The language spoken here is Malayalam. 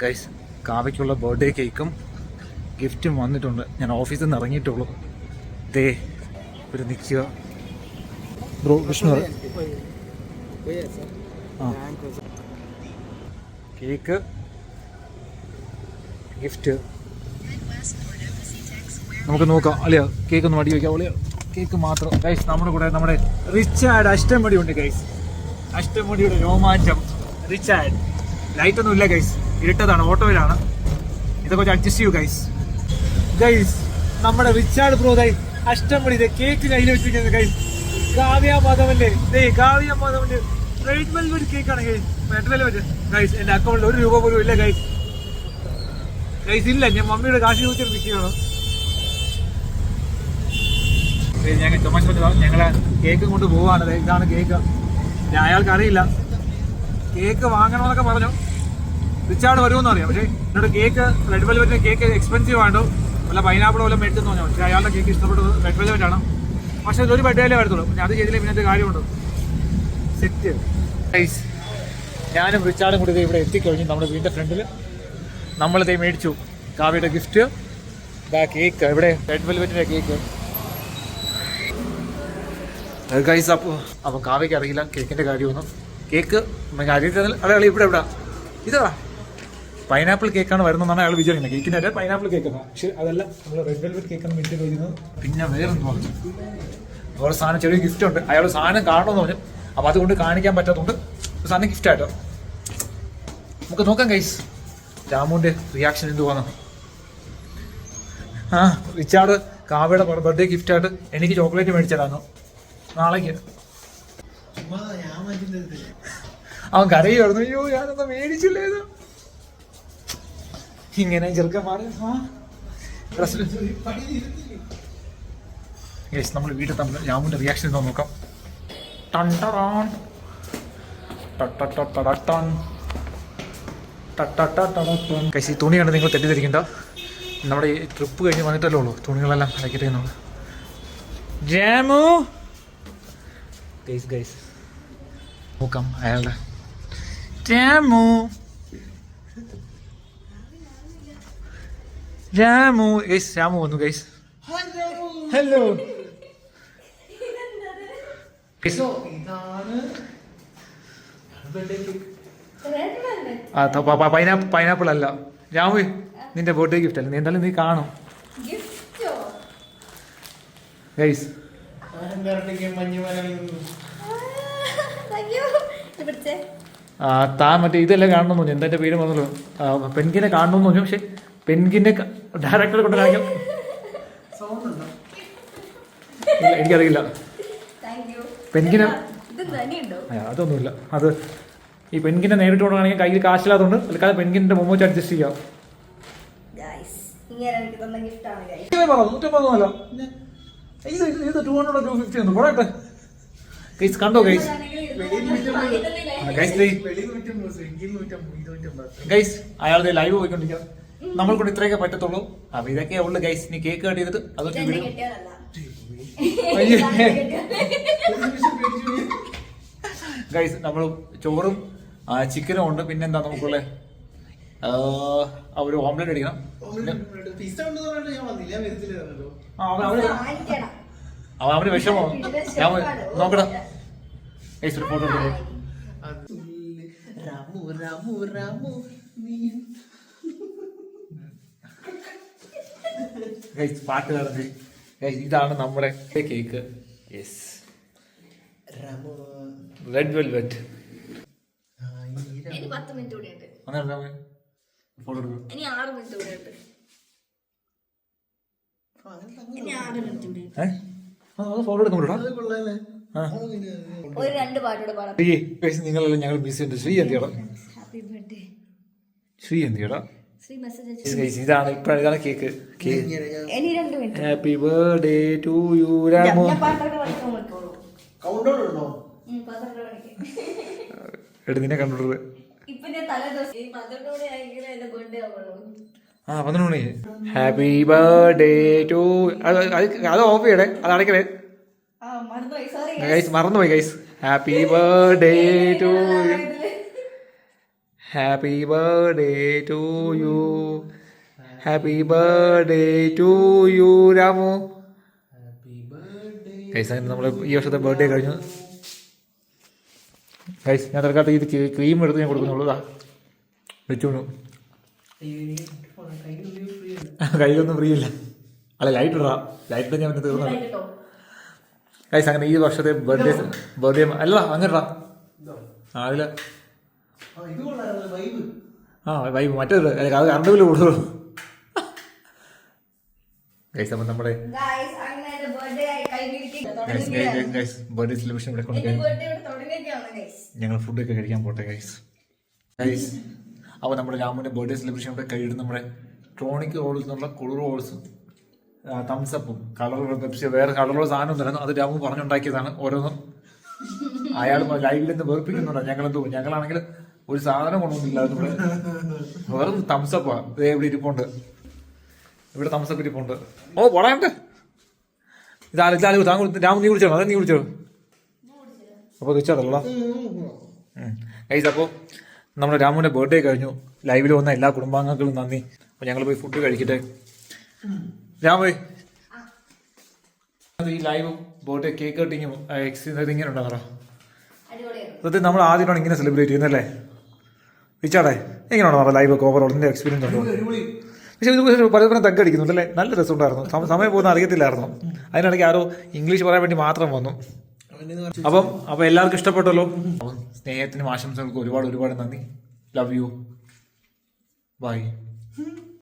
ഗൈസ് കാവയ്ക്കുള്ള ബർത്ത്ഡേ കേക്കും ഗിഫ്റ്റും വന്നിട്ടുണ്ട്. ഞാൻ ഓഫീസിൽ നിന്ന് ഇറങ്ങിയിട്ടുള്ളൂ. ദേ ഒരു നിൽക്കുക. ബ്രോ വിഷ്ണു ആ. കേക്ക് ഗിഫ്റ്റ് നമുക്ക് നോക്കാം. അല്ലേ കേക്ക് ഒന്ന് മടി വയ്ക്കാം അല്ലയോ കേക്ക് മാത്രം. ഗൈസ് നമ്മുടെ കൂടെ നമ്മുടെ റിച്ച് ആഡ് അഷ്ടമടി ഉണ്ട് ഗൈസ് അഷ്ടമടിയുടെ രോമാഞ്ചം. റിച്ച് ആഡ് ലൈറ്റ് ഒന്നും ഇല്ല ഗൈസ് ഇരുട്ടതാണ് ഓട്ടോയിലാണ്. ഇതൊക്കെ കുറച്ച് അഡ്ജസ്റ്റ് ചെയ്യൂ ഗൈസ് ഗൈസ് നമ്മുടെ റിച്ചാർഡ് ബ്രോതായി അഷ്ടമണി കേക്ക് കയ്യിൽ വെച്ചിരിക്കുന്നത് ഗൈസ് കാവ്യ മാധവന്റെ ദേ കാവ്യ മാധവന്റെ റെഡ് വെൽവെറ്റ് കേക്കാണ് ഗൈസ് റെഡ് വെൽവെറ്റ് ഗൈസ് എന്റെ അക്കൗണ്ടിൽ ഒരു രൂപ പോലും ഇല്ല ഗൈസ് ഗൈസ് ഇല്ല ഞാൻ മമ്മിയുടെ കാശ് ചോദിച്ചിട്ട് നിൽക്കുകയാണ്. ഞങ്ങൾ ചുമച്ച് ഞങ്ങളെ കേക്ക് കൊണ്ട് പോവാണ്. ഇതാണ് കേക്ക് അയാൾക്ക് അറിയില്ല. കേക്ക് വാങ്ങണമെന്നൊക്കെ പറഞ്ഞു. റിച്ചാർഡ് വരുമെന്ന് അറിയാം. പക്ഷേ എന്നോട് കേക്ക് റെഡ് വെൽവെറ്റിന് കേക്ക് എക്സ്പെൻസീവ് ആണ്? വല്ല പൈനാപ്പിൾ വല്ല മേടിച്ചെന്ന് പറഞ്ഞു? പക്ഷേ അയാളുടെ കേക്ക് ഇഷ്ടപ്പെട്ടത് റെഡ് വെൽവെറ്റ് ആണ്. പക്ഷേ ഇതൊരു ബെഡേലേ വരത്തുള്ളൂ. പിന്നെ അത് ചെയ്തില്ലേ പിന്നെ എന്ത് കാര്യമുണ്ട്. സെറ്റ് ഞാനും റിച്ചാർഡും കൂടി ഇവിടെ എത്തിക്കഴിഞ്ഞു നമ്മുടെ വീടിന്റെ ഫ്രണ്ടിൽ നമ്മളിത് മേടിച്ചു കാവ്യയുടെ ഗിഫ്റ്റ് ഇതാ കേക്ക് ഇവിടെ റെഡ് വെൽവെറ്റിന്റെ കേക്ക് ഗൈസ് അപ്പോൾ അപ്പോൾ കാവ്യക്ക് അറിയില്ല കേക്കിന്റെ കാര്യമൊന്നും. കേക്ക് അറിയത്തിൽ അതെ ഇവിടെ ഇവിടെ. ഇതാ. പൈനാപ്പിൾ കേക്കാണ് വരുന്നതെന്നാണ് അയാൾ വിചാരിക്കുന്നത്. കേക്കിന്റെ അല്ല പൈനാപ്പിൾ കേക്കാണ് പക്ഷെ അതല്ല നമ്മൾ റെഡ് വെൽവെറ്റ് കേക്കാണ് മിറ്റ് കഴിക്കുന്നത് പിന്നെ വേറെ എന്ത് പറഞ്ഞു അതുപോലെ സാധനം ചെറിയ ഗിഫ്റ്റ് ഉണ്ട്. അയാൾ സാധനം കാണണമെന്ന് പറഞ്ഞു. അപ്പോൾ അതുകൊണ്ട് കാണിക്കാൻ പറ്റാത്തതുകൊണ്ട് കൊണ്ട് സാധനം ഗിഫ്റ്റ് ആയിട്ടോ നമുക്ക് നോക്കാം കൈസ് രാമുവിന്റെ റിയാക്ഷൻ എന്തുവാന്ന്. ആ റിച്ചാർഡ് കാവ്യയുടെ ബർത്ത്ഡേ ഗിഫ്റ്റായിട്ട് എനിക്ക് ചോക്ലേറ്റ് മേടിച്ചതായിരുന്നു നാളേക്ക്. അവൻ കരയുമായിരുന്നു അയ്യോ ഞാനൊന്നും മേടിച്ചില്ലേ ഇത് ഇങ്ങനെ ചെറുക്കന്മാര് നമ്മൾ വീട്ടിൽ തമ്മിൽ രാമുവിന്റെ റിയാക്ഷൻ നോക്കാം. ടൺ. ടട്ടട്ടട്ടടട്ടൺ. ടട്ടട്ടടട്ടൺ. ഈ തുണി കണ്ട് നിങ്ങൾ തെറ്റിദ്ധരിക്കണ്ട. നമ്മുടെ ഈ ട്രിപ്പ് കഴിഞ്ഞ് വന്നിട്ടല്ലേ ഉള്ളൂ. തുണികളെല്ലാം അലക്കിട്ട് നമ്മൾ ജാമു ഗൈസ് ഗൈസ് നോക്കാം അയാളുടെ. ജാമു രാമു ഗൈസ് രാമു വന്നു ഗൈസ്. ഹലോ പൈനാപ്പിൾ പൈനാപ്പിൾ അല്ല. രാമു നിന്റെ ബർത്ത്ഡേ ഗിഫ്റ്റ് അല്ല? നീ എന്തായാലും നീ കാണും. ഗിഫ്റ്റോ ഗൈസ്. താൻ മറ്റേ ഇതെല്ലാം കാണണമെന്ന് പറഞ്ഞു. എന്താ പേര് പറഞ്ഞല്ലോ? പെൺകിനെ പെൻഗിനെ കാണണമെന്ന് പറഞ്ഞു. പക്ഷെ പെൻഗിനെ ഡയറക്ടറെ കൊണ്ട് കാണിക്കാം. ഇല്ല എനിക്കറിയില്ല. പെൻഗിന് അതൊന്നുമില്ല. അത് ഈ പെൻഗിനെ നേരിട്ട് കൊണ്ടുവാണെങ്കിൽ കയ്യിൽ കാശില്ലാത്തതുകൊണ്ട് തൽക്കാലം പെൻഗിന്റെ മൊമോ വെച്ച് അഡ്ജസ്റ്റ് ചെയ്യാം ഗൈസ് കണ്ടോ അയാളുടെ ലൈവ് പോയിക്കൊണ്ടിരിക്കുക നമ്മൾ കൂടെ ഇത്രയൊക്കെ പറ്റത്തുള്ളൂ. അപ്പൊ ഇതൊക്കെ ഉള്ളു ഗൈസ് ഇനി കേക്ക് കട്ട് ചെയ്തിട്ട് അതൊക്കെ വിടും അയ്യേ. ഗൈസ് നമ്മൾ ചോറും ചിക്കനും ഉണ്ട്. പിന്നെന്താ നമുക്കുള്ള? ഒരു ഓംലെറ്റ് അടിക്കണം. അവന് വിഷമോ. ഞാൻ നോക്കടാ. ഗൈസ് ഒരു ഫോട്ടോ എടുക്കണം രാമു രാമു രാമു. നീ ഗൈസ് പാട്ട് പറഞ്ഞ് ഇതാണ് നമ്മുടെ cake yes red velvet photo ഒരു രണ്ട് പാട്ടോട് പാടാം ശ്രീ നിങ്ങളെല്ലാം ഞങ്ങൾ എന്തിയടാ? ഹാപ്പി ബർത്ത്ഡേ ശ്രീ എന്തിയടാ? ഇതാണ് ഇപ്പഴാണ് ഇതാണ് cake happy birthday to you രാമോ. ഞാൻ കണ്ടോളൂ ആ പന്ത്രണ്ട് മണി. ഹാപ്പി ബർത്ത്ഡേ ടു അത് ഓഫ് ചെയ്യണേ അത് അടയ്ക്കണേ ഗൈസ് മറന്നുപോയി. Guys happy birthday to happy birthday to you happy birthday to you Ramu guys നമ്മൾ ഈ വർഷത്തെ ബർത്ത്ഡേ കഴിഞ്ഞു. ഗൈസ് ഞാൻ തൽക്കാലത്ത് ഇത് ക്രീം എടുത്ത് ഞാൻ കൊടുക്കുന്നുള്ളതാ വെച്ചോണു കയ്യിലൊന്നും ഫ്രീ ഇല്ല. അല്ല ലൈറ്റ് ഇടാ. ലൈറ്റ് ഞാൻ തീർന്നു ഗൈസ് അങ്ങനെ ഈ വർഷത്തെ ബർത്ത്ഡേ ബർത്ത്ഡേ അല്ല അങ്ങനെ ഇടാ. ഇതോ ആ വൈബ് മറ്റേത്. അത് കറണ്ട് ബില്ല് കൂടുതലും ഗൈസ് അപ്പം നമ്മുടെ ബർത്ത്ഡേ സെലിബ്രേഷൻ ഇവിടെ കൊണ്ട് ഞങ്ങൾ ഫുഡൊക്കെ കഴിക്കാൻ പോട്ടെ ഗൈസ് ഗൈസ് അപ്പോൾ നമ്മുടെ രാമുവിന്റെ ബർത്ത്ഡേ സെലിബ്രേഷൻ ഇവിടെ കഴിയുന്ന നമ്മുടെ ട്രോണിക് റോൾസ് എന്നുള്ള കുളിർ റോൾസും തംസപ്പും കളർ പെപ്സി വേറെ കളറുള്ള സാധനം തരുന്നു അത് രാമു പറഞ്ഞുണ്ടാക്കിയതാണ് ഓരോന്നും. അയാൾ ലൈവിൽ നിന്ന് വെറുപ്പിക്കുന്നുണ്ടോ ഞങ്ങളെന്തോ ഞങ്ങളാണെങ്കിൽ ഒരു സാധനം കൊണ്ടൊന്നുമില്ല നമ്മുടെ വേറെ തംസപ്പാ ദേ ഇവിടെ ഇരിപ്പുണ്ട്. ഇവിടെ തംസപ്പ് ഇരിപ്പുണ്ട്. ഓ പോടാണ്ട് ഇതാല ഇതാല താങ്കൾ രാമു നീ വിളിച്ചോ അതെ നീ വിളിച്ചോ അപ്പോൾ റിച്ചാർഡല്ലോ ഗൈസ് അപ്പോൾ നമ്മുടെ രാമുവിന്റെ ബർത്ത്ഡേ കഴിഞ്ഞു. ലൈവിൽ വന്ന എല്ലാ കുടുംബാംഗങ്ങൾക്കും നന്ദി. അപ്പോൾ ഞങ്ങൾ പോയി ഫുഡ് കഴിക്കട്ടെ. രാമേ. ഈ ലൈവ് ബോട്ട് കേക്ക് കട്ടിങ്ങും എക്സ് ഇങ്ങനെ ഉണ്ടാകാറോ സത്യം നമ്മൾ ആദ്യമാണ് ഇങ്ങനെ സെലിബ്രേറ്റ് ചെയ്യുന്നല്ലേ റിച്ചാർഡേ നമ്മുടെ ലൈവ് ഒക്കെ ഓവറോൾ നിന്റെ എക്സ്പീരിയൻസ് ഉണ്ടോ? പക്ഷേ ഇത് പക്ഷേ പരസ്പരം അല്ലേ? നല്ല രസമുണ്ടായിരുന്നു. ഉണ്ടായിരുന്നു സമയം പോകുന്ന അറിയത്തില്ലായിരുന്നു. അതിനിടയ്ക്ക് ആരോ ഇംഗ്ലീഷ് പറയാൻ വേണ്ടി മാത്രം വന്നു. അപ്പം അപ്പം എല്ലാവർക്കും ഇഷ്ടപ്പെട്ടല്ലോ? അപ്പം സ്നേഹത്തിനും ആശംസകൾക്കും ഒരുപാട് ഒരുപാട് നന്ദി. Love you by